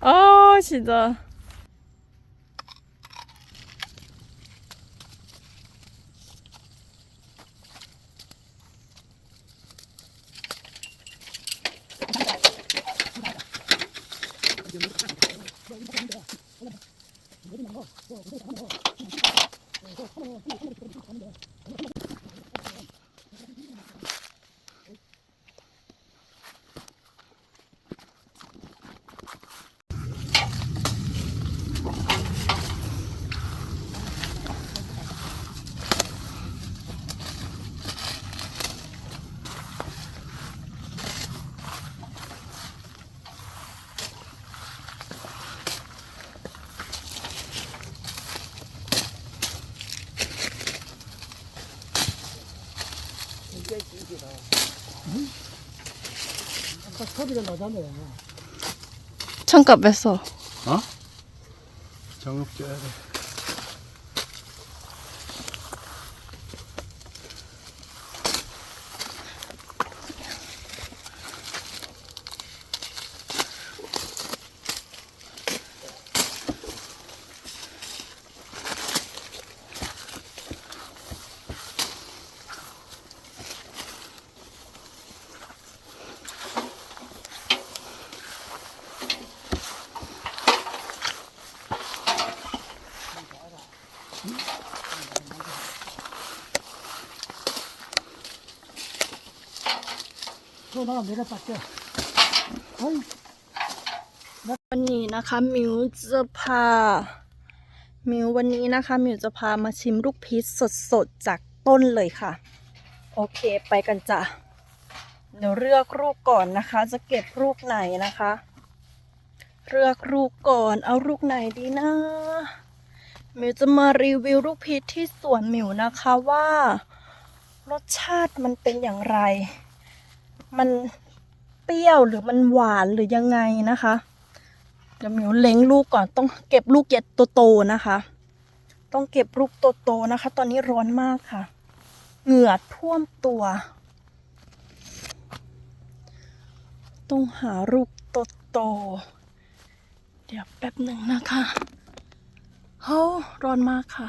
아 진짜. 음. 창가 뺐어. 장갑 껴야 돼. 전화가 내가 밖에. 어이, วันนี้นะคะมิวจะพามิววันนี้นะคะมิวจะพามาชิมลูกพีชสดๆจากต้นเลยค่ะ โอเคไปกันจ้ะเดี๋ยวเลือกลูกก่อนนะคะ จะเก็บลูกไหนนะคะ เลือกลูกก่อนเอาลูกไหนดีนะมิวจะมารีวิวลูกพีชที่สวนมิวนะคะว่า รสชาติมันเป็นอย่างไร มันเปรี้ยวหรือมันหวานหรือยังไงนะคะเดี๋ยวมิวเล็งลูกก่อนต้องเก็บลูกเย็ดโตๆนะคะ ต้องเก็บลูกโตๆนะคะ ตอนนี้ร้อนมากค่ะ เหงื่อท่วมตัว ต้องหาลูกโตๆเดี๋ยวแป๊บหนึ่งนะคะเฮ้ร้อนมากค่ะ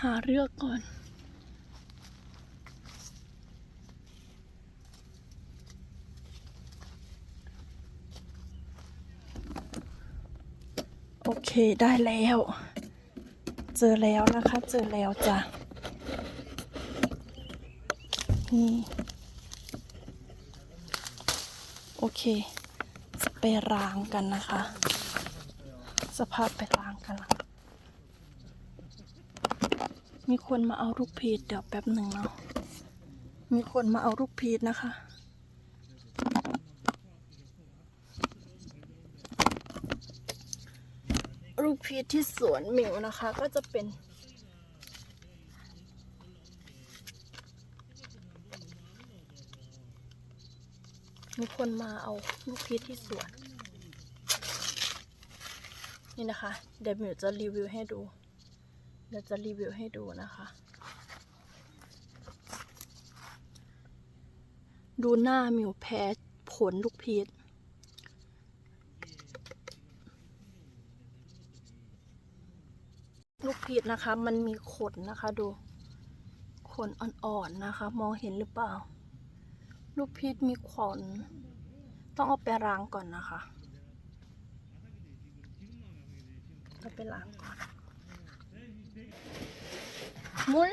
หาเลือกก่อน เคได้แล้ว เจอแล้วนะคะ เจอแล้วจ้ะนี่โอเค จะไปล้างกันนะคะ สภาพไปล้างกันละมีคนมาเอาลูกพีชเดี๋ยวแป๊บหนึ่งเนาะมีคนมาเอาลูกพีชนะคะ ลูกพีชที่สวนหมิวนะคะ ก็จะเป็นมีคนมาเอาลูกพีชที่สวน นี่นะคะ เดี๋ยวหมิวจะรีวิวให้ดู เดี๋ยวจะรีวิวให้ดูนะคะ ดูหน้าหมิวแพ้ผลลูกพีช ลูกพีชนะคะ มันมีขนนะคะดู ขนอ่อนๆนะคะ มองเห็นหรือเปล่า ลูกพีชมีขน ต้องเอาไปล้างก่อนนะคะเอาไปล้างก่อนมุน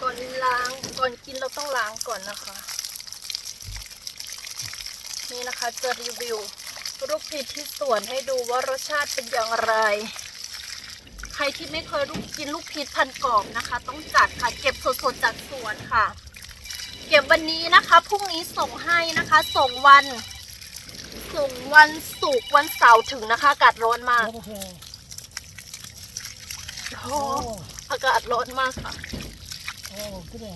ก่อนล้าง ก่อนกินเราต้องล้างก่อนนะคะ นี่นะคะจะรีวิวิดที่สวนให้ดูว่ารสชาติเป็นอย่างไร ใครที่ไม่เคยกินลูกพีชพันกรอบนะคะ ต้องจัดค่ะเก็บสดๆจากสวนค่ะ เก็บวันนี้นะคะพรุ่งนี้ส่งให้นะคะ ส่งวัน ส่งวันศุกร์วันเสาร์ถึงนะคะอากาศร้อนมากโอ้อากาศร้อนมากค่ะโอ้ก็ได้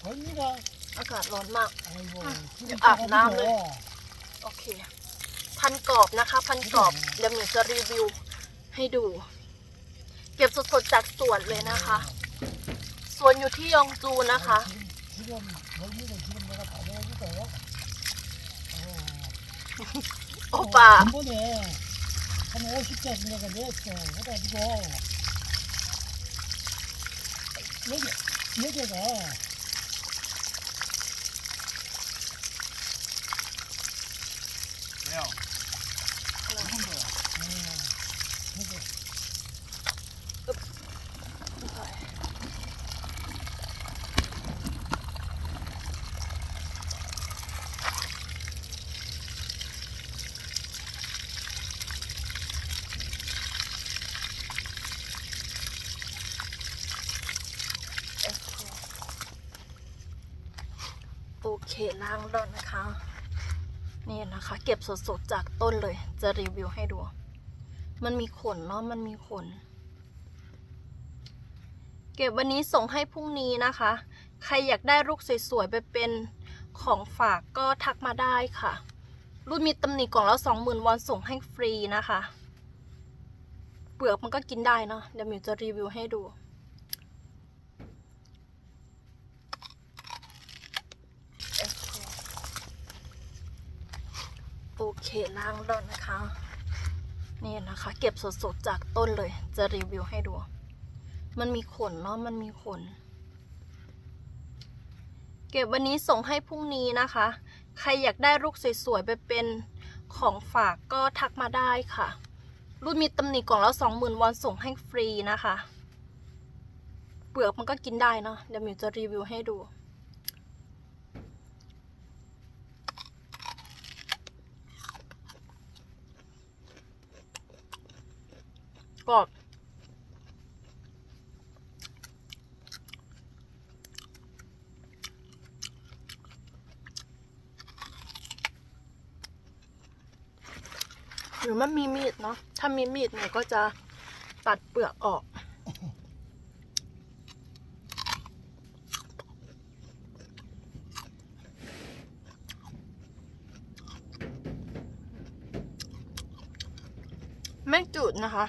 ผลนี่ก็ อากาศร้อนมากเอาบน้ำเลย โอเค พันกรอบนะคะ พันกรอบ เดี๋ยวหนูจะรีวิวให้ดู เก็บสดๆจากสวนเลยนะคะ สวนอยู่ที่ยองจูนะคะ โอปา ล้างแล้วนะคะ นี่นะคะ เก็บสดๆจากต้นเลย จะรีวิวให้ดู มันมีขนเนาะมันมีขน เก็บวันนี้ส่งให้พรุ่งนี้นะคะ ใครอยากได้ลูกสวยๆไปเป็นของฝากก็ทักมาได้ค่ะ รุ่นมีตำหนิกล่องละสองหมื่นวอนส่งให้ฟรีนะคะ เปลือกมันก็กินได้เนาะเดี๋ยวมิวจะรีวิวให้ดู โอเคล้างแล้วนะคะ นี่นะคะ เก็บสดๆจากต้นเลย จะรีวิวให้ดู มันมีขนเนาะมันมีขน เก็บวันนี้ส่งให้พรุ่งนี้นะคะ ใครอยากได้ลูกสวยๆไปเป็นของฝากก็ทักมาได้ค่ะ รุ่นมีตำหนิกล่องละสองหมื่นวอนส่งให้ฟรีนะคะ เปลือกมันก็กินได้เนาะเดี๋ยวมิวจะรีวิวให้ดู กรอบหรือมันมีมีดเนาะ ถ้ามีมีดเนี่ยก็จะตัดเปลือกออก ไม่จุดนะคะ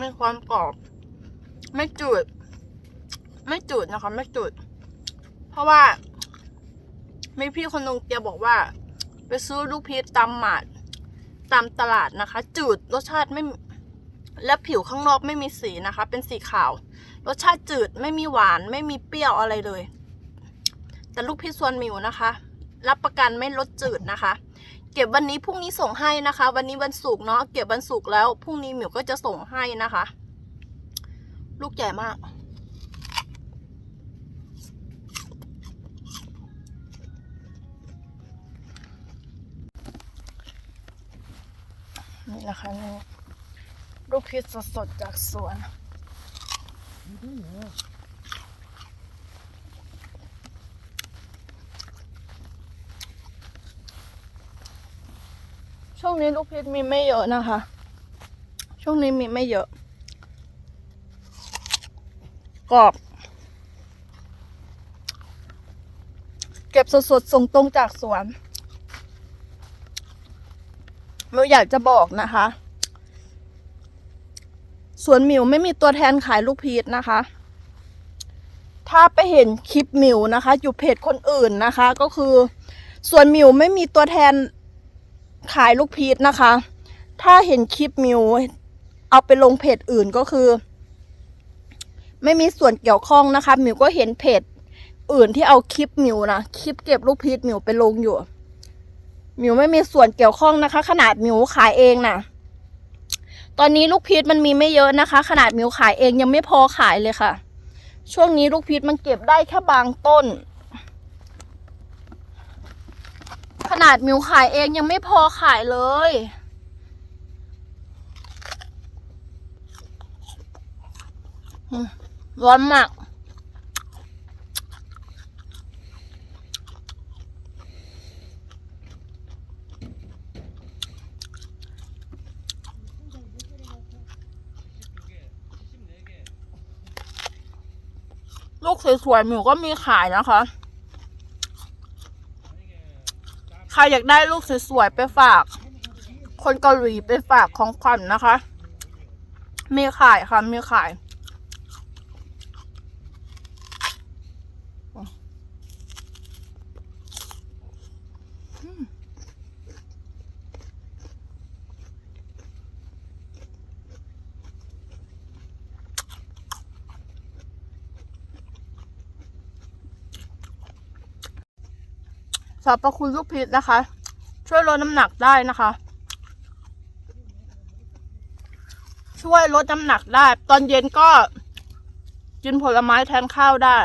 มี ความกรอบ ไม่จืด ไม่จืดนะคะ ไม่จืด เพราะว่ามีพี่คนนึงแกบอกว่า ไปซื้อลูกพีชตามหมาดตามตลาดนะคะ จืดรสชาติไม่และผิวข้างนอกไม่มีสีนะคะ เป็นสีขาว รสชาติจืดไม่มีหวานไม่มีเปรี้ยวอะไรเลย แต่ลูกพีชส่วนหมิวนะคะ รับประกันไม่รสจืดนะคะ เก็บวันนี้พรุ่งนี้ส่งให้นะคะ วันนี้วันศุกร์เนาะเก็บวันศุกร์แล้วพรุ่งนี้หมิวก็จะส่งให้นะคะ ลูกใหญ่มาก นี่นะคะนี่ลูกพีชสดๆจากสวน วงนี้ลูกพีชมีไม่เยอะนะคะ ช่วงนี้มีไม่เยอะ กรอบ เก็บสดๆ ส่งตรงจากสวนมิวอยากจะบอกนะคะ สวนมิวไม่มีตัวแทนขายลูกพีชนะคะ ถ้าไปเห็นคลิปมิวนะคะ อยู่เพจคนอื่นนะคะ ก็คือ สวนมิวไม่มีตัวแทน ขายลูกพีชนะคะ ถ้าเห็นคลิปมิวเอาไปลงเพจอื่นก็คือ ไม่มีส่วนเกี่ยวข้องนะคะมิวก็เห็นเพจอื่นที่เอาคลิปมิวนะคลิปเก็บลูกพีชมิวไปลงอยู่มิวไม่มีส่วนเกี่ยวข้องนะคะ ขนาดมิวขายเองนะตอนนี้ลูกพีชมันมีไม่เยอะนะคะ ขนาดมิวขายเองยังไม่พอขายเลยค่ะ ช่วงนี้ลูกพีชมันเก็บได้แค่บางต้น ขนาดมิวขายเองยังไม่พอขายเลย ร้อนมาก ลูกสวยๆมิวก็มีขายนะคะ ใครอยากได้ลูกสวยๆไปฝาก คนเกาหลีไปฝากของขวัญนนะคะ มีขายค่ะ มีขาย สรรพคุณลูกพีชนะคะ ช่วยลดน้ำหนักได้นะคะ ช่วยลดน้ำหนักได้ ตอนเย็นก็กินผลไม้แทนข้าวได้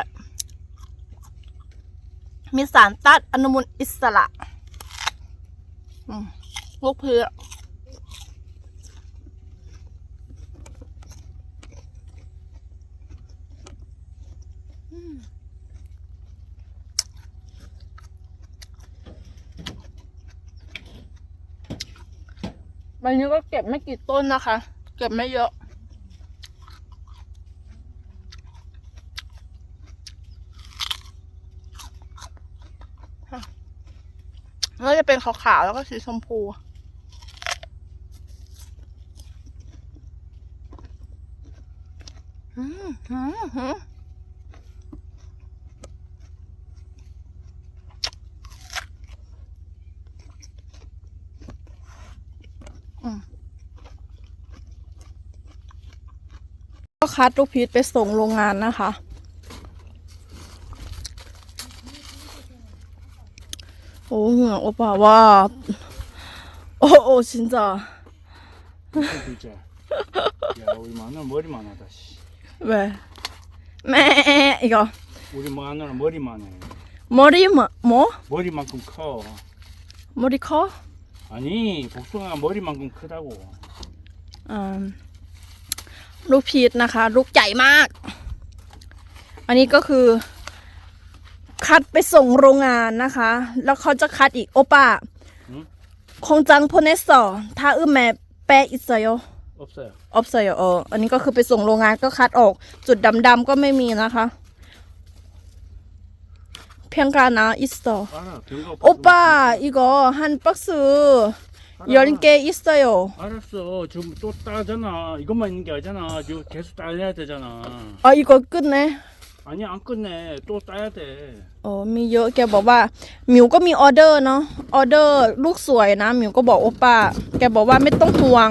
มีสารต้านอนุมูลอิสระ ลูกพีช วันนี้ก็เก็บไม่กี่ต้นนะคะ เก็บไม่เยอะ แล้วจะเป็นขาวๆแล้วก็สีชมพูอืมอืมอืม คัดลูกพีชไปส่งโรงงานนะคะ โอ้เหงื่อโอปาว่า โอ้โอ้진짜 진짜. 야, 우리 마누라 머리만 하다, 씨. 왜? 매 이거 우리 마누라 머리만 해. 머리 뭐? 뭐? 머리만큼 커. 머리 커? 아니, 복숭아가 머리만큼 크다고. อืม ลูกพีชนะคะ ลูกใหญ่มาก อันนี้ก็คือ คัดไปส่งโรงงานนะคะ แล้วเขาจะคัดอีกโอป้าคงจังโพเนสโซถ้าอึมแม่แปอิสโยอบเซออบเซอเอออันนี้ก็คือไปส่งโรงงานก็คัดออก จุดดำๆก็ไม่มีนะคะ เพียงการนะอิสโตโอป้าอีกอหันปักซื้อ 10개 있어요. 알았어. 지금 또 따잖아. 이것만 있는 게 아니잖아. 지금 계속 따야 되잖아. 아, 이거 끝내. 아니, 안 끝내. 또 따야 돼. โอ้มีเยอะแกบอกว่าหมิวก็มีออเดอร์เนาะออเดอร์ลูกสวยนะหมิวก็บอกโอป้า แกบอกว่าไม่ต้องห่วง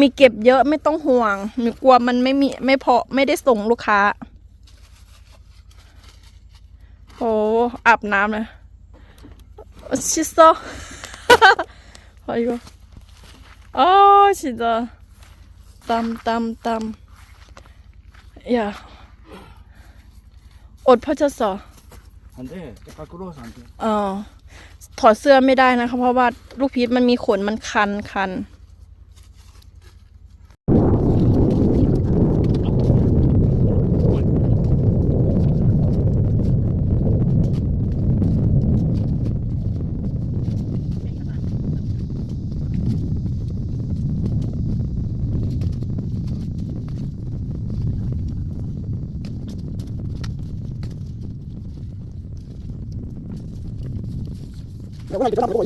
มีเก็บเยอะไม่ต้องห่วงหมิวกลัวมันไม่มีไม่พอไม่ได้ส่งลูกค้าโอ้อาบน้ำเลยชิสโซ 아 이거 아 진짜 땀 땀 땀 야 옷 펼쳤어 안 돼. 밖으로서 안 돼. เออถอดเสื้อไม่ได้นะคะ เพราะว่าลูกพีชมันมีขนมันคันคัน Lagi, kenapa?